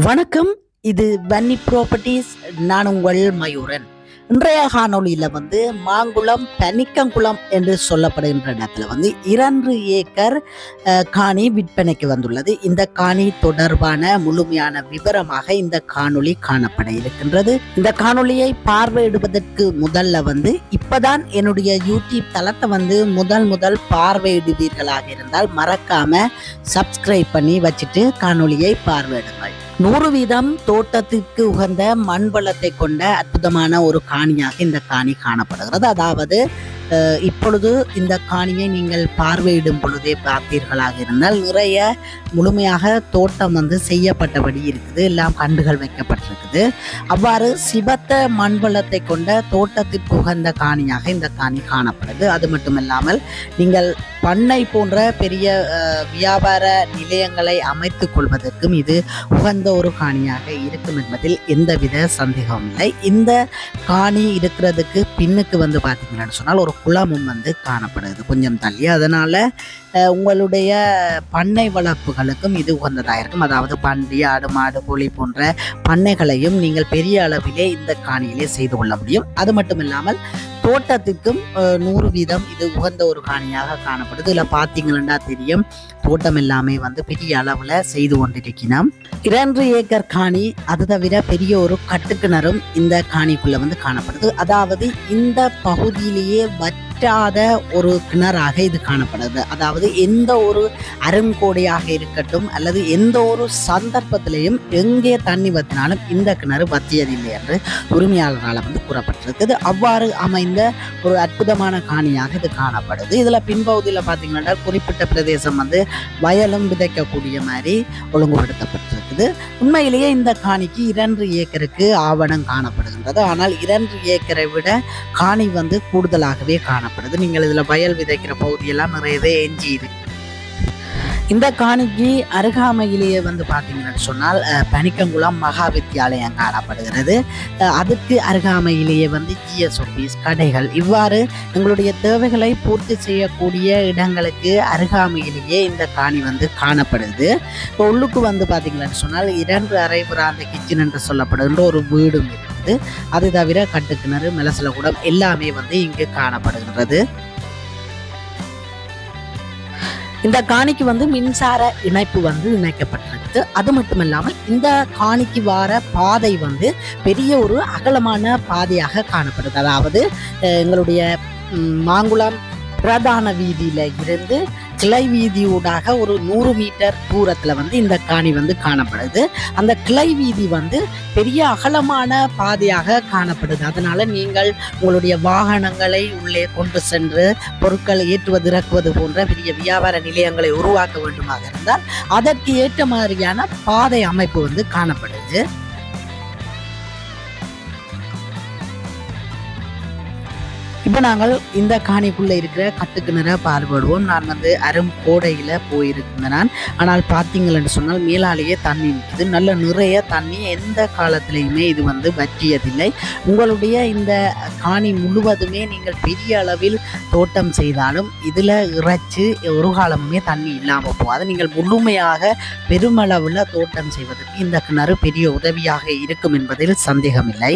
வணக்கம் இது வன்னி ப்ராப்பர்ட்டிஸ் நான் உங்கள் மயூரன். இன்றைய காணொளியில் வந்து மாங்குளம் பனிக்கங்குளம் என்று சொல்லப்படுகின்ற இடத்துல வந்து இரண்டு ஏக்கர் காணி விற்பனைக்கு வந்துள்ளது. இந்த காணி தொடர்பான முழுமையான விவரமாக இந்த காணொளி காணப்பட இருக்கின்றது. இந்த காணொளியை பார்வையிடுவதற்கு முதல்ல வந்து இப்பதான் என்னுடைய யூடியூப் தளத்தை வந்து முதல் முதல் பார்வையிடுவீர்களாக இருந்தால் மறக்காம சப்ஸ்கிரைப் பண்ணி வச்சுட்டு காணொளியை பார்வையிடுங்கள். நூறு வீதம் தோட்டத்திற்கு உகந்த மண் வளத்தை கொண்ட அற்புதமான ஒரு காணியாக இந்த காணி காணப்படுகிறது. அதாவது அஹ், இப்பொழுது இந்த காணியை நீங்கள் பார்வையிடும் பொழுதே பார்த்தீர்களாக இருந்தால் நிறைய முழுமையாக தோட்டம் வந்து செய்யப்பட்டபடி இருக்குது. எல்லாம் கண்டுகள் வைக்கப்பட்டிருக்குது. அவ்வாறு சிவத்த மண்வளத்தை கொண்ட தோட்டத்திற்கு உகந்த காணியாக இந்த காணி காணப்படுது. அது மட்டுமில்லாமல் நீங்கள் பண்ணை போன்ற பெரிய வியாபார நிலையங்களை அமைத்துக் கொள்வதற்கும் இது உகந்த ஒரு காணியாக இருக்கும் என்பதில் எந்தவித சந்தேகமும் இல்லை. இந்த காணி இருக்கிறதுக்கு பின்னுக்கு வந்து பார்த்தீங்கன்னு சொன்னால் ஒரு குளமும் வந்து காணப்படுது. கொஞ்சம் தள்ளி. அதனால் உங்களுடைய பண்ணை வளர்ப்புகளுக்கும் இது உகந்ததாக இருக்கும். அதாவது பன்றி ஆடு மாடு கோழி போன்ற பண்ணைகளையும் நீங்கள் பெரிய அளவிலே இந்த காணியிலே செய்து கொள்ள முடியும். அது மட்டும் இல்லாமல் தோட்டத்துக்கும் நூறு வீதம் இது உகந்த ஒரு காணியாக காணப்படுது. இதில் பார்த்தீங்கன்னா தெரியும் தோட்டம் எல்லாமே வந்து பெரிய அளவில் செய்து கொண்டிருக்கிறோம் இரண்டு ஏக்கர் காணி. அது தவிர பெரிய ஒரு கட்டுக்கிணறும் இந்த காணிக்குள்ளே வந்து காணப்படுது. அதாவது இந்த பகுதியிலேயே வற்றாத ஒரு கிணறாக இது காணப்படுது. அதாவது எந்த ஒரு அருங்கோடையாக இருக்கட்டும் அல்லது எந்த ஒரு சந்தர்ப்பத்திலையும் எங்கே தண்ணி வத்தினாலும் இந்த கிணறு வத்தியதில்லை என்று உரிமையாளரால் வந்து கூறப்பட்டிருக்குது. அவ்வாறு அமைந்த ஒரு அற்புதமான காணியாக இது காணப்படுது. இதில் பின்பகுதியில் பார்த்தீங்கன்னா குறிப்பிட்ட பிரதேசம் வந்து வயலும் விதைக்கக்கூடிய மாதிரி ஒழுங்குபடுத்தப்பட்டிருக்கு. இருக்குது. உண்மையிலேயே இந்த காணிக்கு இரண்டு ஏக்கருக்கு ஆவணம் காணப்படுகின்றது. ஆனால் இரண்டு ஏக்கரை விட காணி வந்து கூடுதலாகவே காணப்படுது. நீங்கள் இதில் வயல் விதைக்கிற பகுதியெல்லாம் நிறையவே எஞ்சி இருக்கு இந்த காணிக்கு அருகாமையிலேயே வந்து பார்த்தீங்கன்னு சொன்னால் பனிக்கங்குளம் மகா வித்தியாலயம் காணப்படுகிறது அதுக்கு அருகாமையிலேயே வந்து ஜிஎஸ் ஆஃபீஸ் கடைகள். இவ்வாறு எங்களுடைய தேவைகளை பூர்த்தி செய்யக்கூடிய இடங்களுக்கு அருகாமையிலேயே இந்த காணி வந்து காணப்படுது. இப்போ உள்ளுக்கு வந்து பார்த்தீங்கன்னு சொன்னால் இரண்டு அரை பிராந்த கிச்சன் என்று சொல்லப்படுகின்ற ஒரு வீடும் இருக்குது. அது தவிர கட்டுக்கிணறு மெலசல கூடம் எல்லாமே வந்து இங்கு காணப்படுகின்றது. இந்த காணிக்கு வந்து மின்சார இணைப்பு வந்து இணைக்கப்பட்டிருக்கு. அது மட்டும் இல்லாமல் இந்த காணிக்கு வர பாதை வந்து பெரிய ஒரு அகலமான பாதையாக காணப்படுது. அதாவது எங்களுடைய மாங்குளம் பிரதான வீதியில இருந்து கிளை வீதியூடாக ஒரு நூறு மீட்டர் தூரத்துல வந்து இந்த காணி வந்து காணப்படுது. அந்த கிளை வீதி வந்து பெரிய அகலமான பாதையாக காணப்படுது. அதனால நீங்கள் உங்களுடைய வாகனங்களை உள்ளே கொண்டு சென்று பொருட்களை ஏற்றுவது இறக்குவது போன்ற பெரிய வியாபார நிலையங்களை உருவாக்க வேண்டுமாக இருந்தால் அதற்கு ஏற்ற மாதிரியான பாதை அமைப்பு வந்து காணப்படுது. இப்போ நாங்கள் இந்த காணிக்குள்ளே இருக்கிற கட்டுக்கிணரை பார்வையிடுவோம். நான் வந்து அரும் கோடையில் போயிருக்கிறேன். நான் ஆனால் பார்த்தீங்கன்னு சொன்னால் மேலாலேயே தண்ணி நிற்குது. நல்ல நிறைய தண்ணி எந்த காலத்திலையுமே இது வந்து வற்றியதில்லை. உங்களுடைய இந்த காணி முழுவதுமே நீங்கள் பெரிய அளவில் தோட்டம் செய்தாலும் இதில் இறைச்சி ஒரு காலமுமே தண்ணி இல்லாமல் போகாது. நீங்கள் முழுமையாக பெருமளவில் தோட்டம் செய்வதற்கு இந்த கிணறு பெரிய உதவியாக இருக்கும் என்பதில் சந்தேகமில்லை.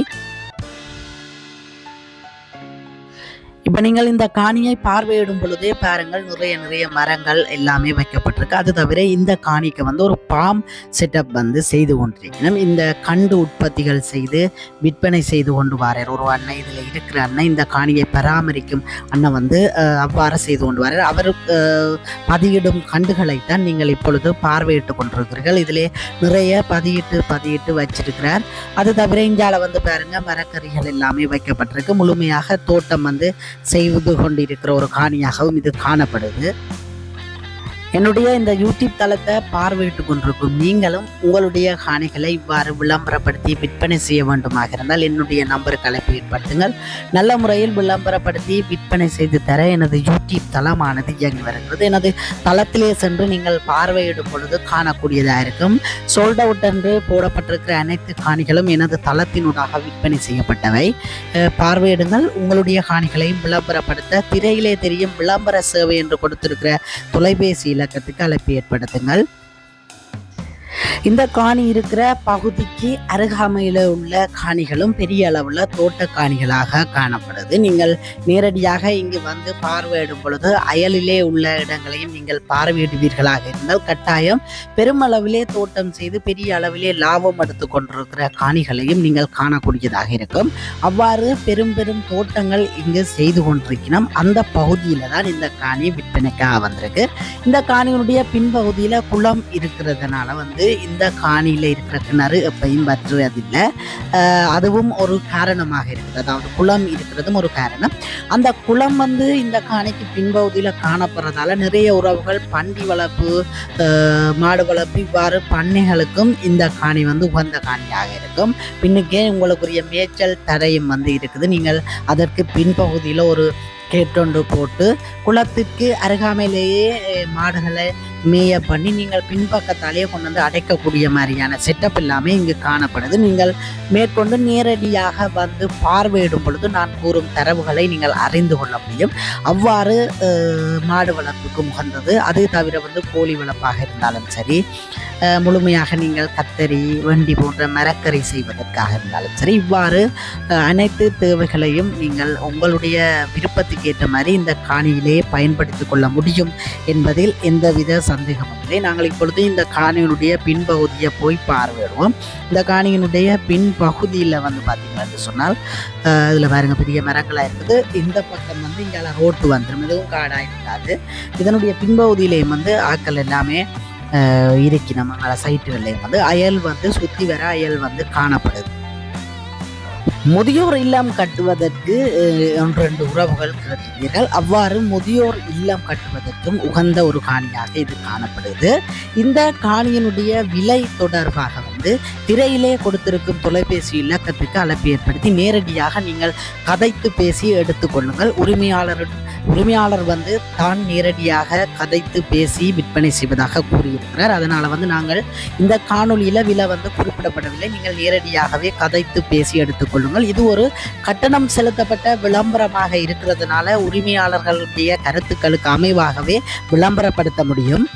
இப்போ நீங்கள் இந்த காணியை பார்வையிடும் பொழுதே பாருங்கள் நிறைய நிறைய மரங்கள் எல்லாமே வைக்கப்பட்டிருக்கு. அது தவிர இந்த காணிக்கு வந்து ஒரு பாம் செட்டப் வந்து செய்து கொண்டிருக்கணும் இந்த கண்டு உற்பத்திகள் செய்து விற்பனை செய்து கொண்டு வாரார் ஒரு அண்ணன் இதில் இருக்கிற அண்ணன் இந்த காணியை பராமரிக்கும் அண்ணன் வந்து அவ்வாறு செய்து கொண்டு வரார் அவர் பதியிடும் பதியிடும் கண்டுகளைத்தான் நீங்கள் இப்பொழுது பார்வையிட்டு கொண்டிருக்கிறீர்கள். இதிலே நிறைய பதியிட்டு பதியிட்டு வச்சிருக்கிறார். அது தவிர இந்தியாவில் வந்து பாருங்கள் மரக்கறிகள் எல்லாமே வைக்கப்பட்டிருக்கு. முழுமையாக தோட்டம் வந்து செய்து கொண்டிருக்கிற ஒரு காணியாகவும் இது காணப்படுது. என்னுடைய இந்த யூடியூப் தளத்தை பார்வையிட்டு கொண்டிருக்கும் நீங்களும் உங்களுடைய காணிகளை இவ்வாறு விளம்பரப்படுத்தி விற்பனை செய்ய வேண்டுமாக இருந்தால் என்னுடைய நம்பருக்கு அழைப்பு ஏற்படுத்துங்கள். நல்ல முறையில் விளம்பரப்படுத்தி விற்பனை செய்து தர எனது யூடியூப் தளமானது இயங்கி வருகிறது. எனது தளத்திலே சென்று நீங்கள் பார்வையிடும் பொழுது காணக்கூடியதாக இருக்கும். சோல்ட் அவுட் என்று போடப்பட்டிருக்கிற அனைத்து காணிகளும் எனது தளத்தினூடாக விற்பனை செய்யப்பட்டவை. பார்வையிடுங்கள். உங்களுடைய காணிகளையும் விளம்பரப்படுத்த திரையிலே தெரியும் விளம்பர சேவை என்று கொடுத்திருக்கிற தொலைபேசியில் இலக்கத்துக்கு அழைப்பு ஏற்படுத்துங்கள். இந்த காணி இருக்கிற பகுதிக்கு அருகாமையில் உள்ள காணிகளும் பெரிய அளவில் தோட்ட காணிகளாக காணப்படுது. நீங்கள் நேரடியாக இங்கு வந்து பார்வையிடும் பொழுது அயலிலே உள்ள இடங்களையும் நீங்கள் பார்வையிடுவீர்களாக இருந்தால் கட்டாயம் பெருமளவிலே தோட்டம் செய்து பெரிய அளவிலே லாபம் எடுத்து கொண்டிருக்கிற காணிகளையும் நீங்கள் காணக்கூடியதாக இருக்கும். அவ்வாறு பெரும் பெரும் தோட்டங்கள் இங்கு செய்து கொண்டிருக்கிறோம் அந்த பகுதியில் தான் இந்த காணி விற்பனைக்காக வந்திருக்கு. இந்த காணியினுடைய பின்பகுதியில் குளம் இருக்கிறதுனால வந்து இந்த காணியில் இருக்கிற கிணறு எப்பையும் வற்றுவதில்லை அதுவும் ஒரு காரணமாக இருக்குது. அதாவது குளம் இருக்கிறதும் ஒரு காரணம். அந்த குளம் வந்து இந்த காணிக்கு பின்பகுதியில் காணப்படுறதால நிறைய உறவுகள் பண்டி வளர்ப்பு மாடு வளர்ப்பு இவ்வாறு பண்ணைகளுக்கும் இந்த காணி வந்து உகந்த காணியாக இருக்கும். பின்னுக்கே உங்களுக்குரிய மேய்ச்சல் தரையும் வந்து இருக்குது. நீங்கள் அதற்கு பின்பகுதியில் ஒரு கேட்டொண்டு போட்டு குளத்திற்கு அருகாமையிலேயே மாடுகளை மேய பண்ணி நீங்கள் பின்பக்கத்தாலேயே கொண்டு வந்து அடைக்கக்கூடிய மாதிரியான செட்டப் எல்லாமே இங்கு காணப்படுது. நீங்கள் மேற்கொண்டு நேரடியாக வந்து பார்வையிடும் பொழுது நான் கூறும் தரவுகளை நீங்கள் அறிந்து கொள்ள முடியும். அவ்வாறு மாடு வளர்ப்புக்கு உகந்தது. அது தவிர வந்து கோழி வளர்ப்பாக இருந்தாலும் சரி முழுமையாக நீங்கள் கத்தரி வண்டி போன்ற மரக்கறி செய்வதற்காக இருந்தாலும் சரி இவ்வாறு அனைத்து தேவைகளையும் நீங்கள் உங்களுடைய விருப்பத்துக்கு ஏற்ற மாதிரி இந்த காணியிலே பயன்படுத்தி கொள்ள முடியும் என்பதில் எந்தவித சந்தேகமும் இல்லை நாங்கள் இப்பொழுது இந்த காணியினுடைய பின்பகுதியை போய் பார்வையிடுவோம். இந்த காணியினுடைய பின்பகுதியில் வந்து பார்த்தீங்கன்னு சொன்னால் இதில் பாருங்க பெரிய மரங்களாக இருக்குது. இந்த பக்கம் வந்து இங்கே ரோட்டு வந்துடும் இதுவும் காடாக இருக்காது. இதனுடைய பின்பகுதியிலையும் வந்து ஆக்கள் எல்லாமே அஹ், இருக்கு. நம்ம சைட்டுகள்லையும் வந்து அயல் வந்து சுற்றி வர அயல் வந்து காணப்படுது. முதியோர் இல்லம் கட்டுவதற்கு அஹ், ரெண்டு உறவுகள் கேட்டிருந்தீர்கள் அவ்வாறு முதியோர் இல்லம் கட்டுவதற்கும் உகந்த ஒரு காணியாக இது காணப்படுது. இந்த காணியினுடைய விலை தொடர்பாக வந்து திரையிலே கொடுத்திருக்கும் தொலைபேசி இலக்கத்துக்கு அழைப்பு ஏற்படுத்தி நேரடியாக நீங்கள் கதைத்து பேசி எடுத்துக்கொள்ளுங்கள் உரிமையாளர் உரிமையாளர் வந்து தான் நேரடியாக கதைத்து பேசி விற்பனை செய்வதாக கூறியிருக்கிறார். அதனால் வந்து நாங்கள் இந்த காணொளியில விலை வந்து குறிப்பிடப்படவில்லை. நீங்கள் நேரடியாகவே கதைத்து பேசி எடுத்துக்கொள்ளுங்கள் இது ஒரு கட்டணம் செலுத்தப்பட்ட விளம்பரமாக இருக்கிறதுனால உரிமையாளர்களுடைய கருத்துக்களுக்கு அமைவாகவே விளம்பரப்படுத்த முடியும்.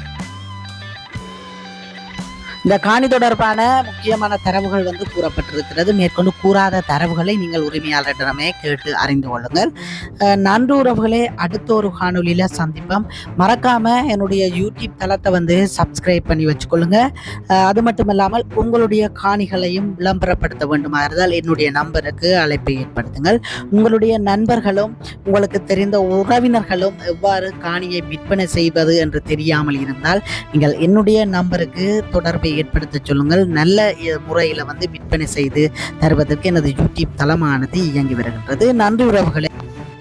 இந்த காணி தொடர்பான முக்கியமான தரவுகள் வந்து கூறப்பட்டிருக்கிறது. மேற்கொண்டு கூறாத தரவுகளை நீங்கள் உரிமையாளரிடமே கேட்டு அறிந்து கொள்ளுங்கள். அஹ் நன்றி உறவுகளே அடுத்த ஒரு காணொலியில் சந்திப்போம். மறக்காம என்னுடைய யூடியூப் தளத்தை வந்து சப்ஸ்கிரைப் பண்ணி வச்சுக்கொள்ளுங்க. அது மட்டும் இல்லாமல் உங்களுடைய காணிகளையும் விளம்பரப்படுத்த வேண்டுமா இருந்தால் என்னுடைய நம்பருக்கு அழைப்பை ஏற்படுத்துங்கள். உங்களுடைய நண்பர்களும் உங்களுக்கு தெரிந்த உறவினர்களும் எவ்வாறு காணியை விற்பனை செய்வது என்று தெரியாமல் இருந்தால் நீங்கள் என்னுடைய நம்பருக்கு தொடர்பை ஏற்படுத்த சொல்லுங்கள். நல்ல முறையில் வந்து விற்பனை செய்து தருவதற்கு எனது யூடியூப் தளமானது இயங்கி வருகின்றது. நன்றி உறவுகளை.